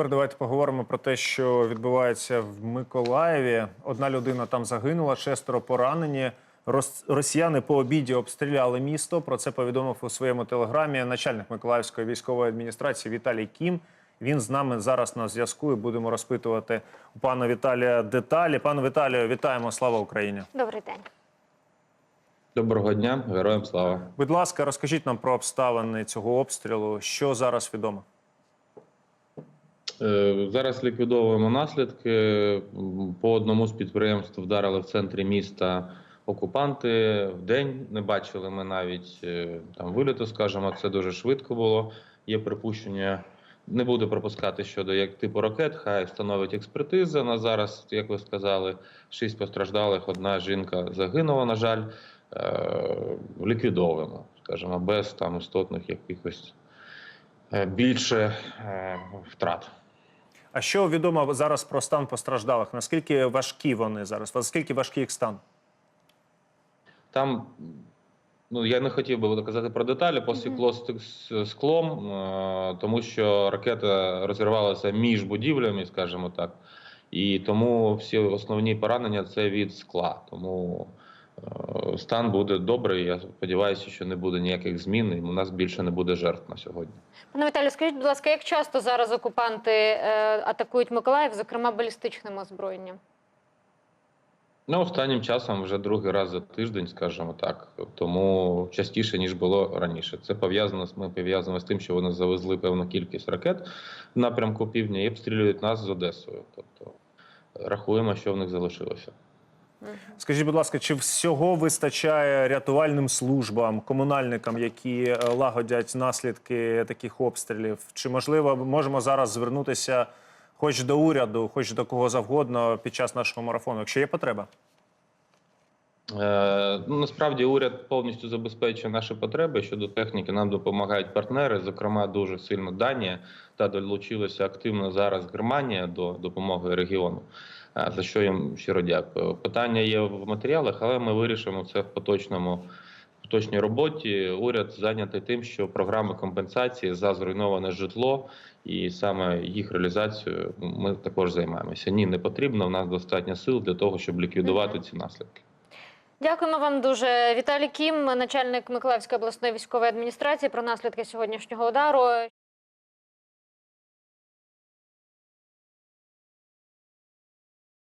тепер давайте поговоримо про те, що відбувається в Миколаєві. Одна людина там загинула, шестеро поранені. Рос- Росіяни по обіді обстріляли місто. Про це повідомив у своєму телеграмі начальник Миколаївської військової адміністрації Віталій Кім. Він з нами зараз на зв'язку і будемо розпитувати у пана Віталія деталі. Пане Віталію, вітаємо! Слава Україні! Добрий день. Доброго дня, героям слава. Будь ласка, розкажіть нам про обставини цього обстрілу. Що зараз відомо? Е, Зараз ліквідовуємо наслідки. По одному з підприємств вдарили в центрі міста окупанти. В день не бачили ми навіть е, там виліту, скажімо, це дуже швидко було. Є припущення. Не буду пропускати щодо як типу ракет, хай встановить експертиза. На зараз, як ви сказали, шість постраждалих, одна жінка загинула, на жаль. Е, Ліквідовуємо, скажімо, без там істотних якихось більше втрат. А що відомо зараз про стан постраждалих? Наскільки важкі вони зараз? Наскільки важкий їх стан? Там ну я не хотів би казати про деталі, посікло з склом, е, тому що ракета розірвалася між будівлями, скажімо так, і тому всі основні поранення це від скла. Тому стан буде добрий. Я сподіваюся, що не буде ніяких змін, і у нас більше не буде жертв на сьогодні. Пане Віталію, скажіть, будь ласка, як часто зараз окупанти е, атакують Миколаїв, зокрема балістичним озброєнням? Ну, останнім часом вже другий раз за тиждень, скажімо так, тому частіше ніж було раніше. Це пов'язано з ми пов'язано з тим, що вони завезли певну кількість ракет в напрямку півдня і обстрілюють нас з Одесою. Тобто рахуємо, що в них залишилося. Скажіть, будь ласка, чи всього вистачає рятувальним службам, комунальникам, які е, лагодять наслідки таких обстрілів? Чи можливо можемо зараз звернутися хоч до уряду, хоч до кого завгодно під час нашого марафону, якщо є потреба? Е, ну, насправді уряд повністю забезпечує наші потреби щодо техніки. Нам допомагають партнери, зокрема, дуже сильно Данія та долучилася активно зараз Германія до допомоги регіону. За що їм щиро дякую. Питання є в матеріалах, але ми вирішимо це в поточному поточній роботі. Уряд зайнятий тим, що програми компенсації за зруйноване житло і саме їх реалізацією ми також займаємося. Ні, не потрібно. У нас достатньо сил для того, щоб ліквідувати ці наслідки. Дякуємо вам дуже. Віталій Кім, начальник Миколаївської обласної військової адміністрації, про наслідки сьогоднішнього удару.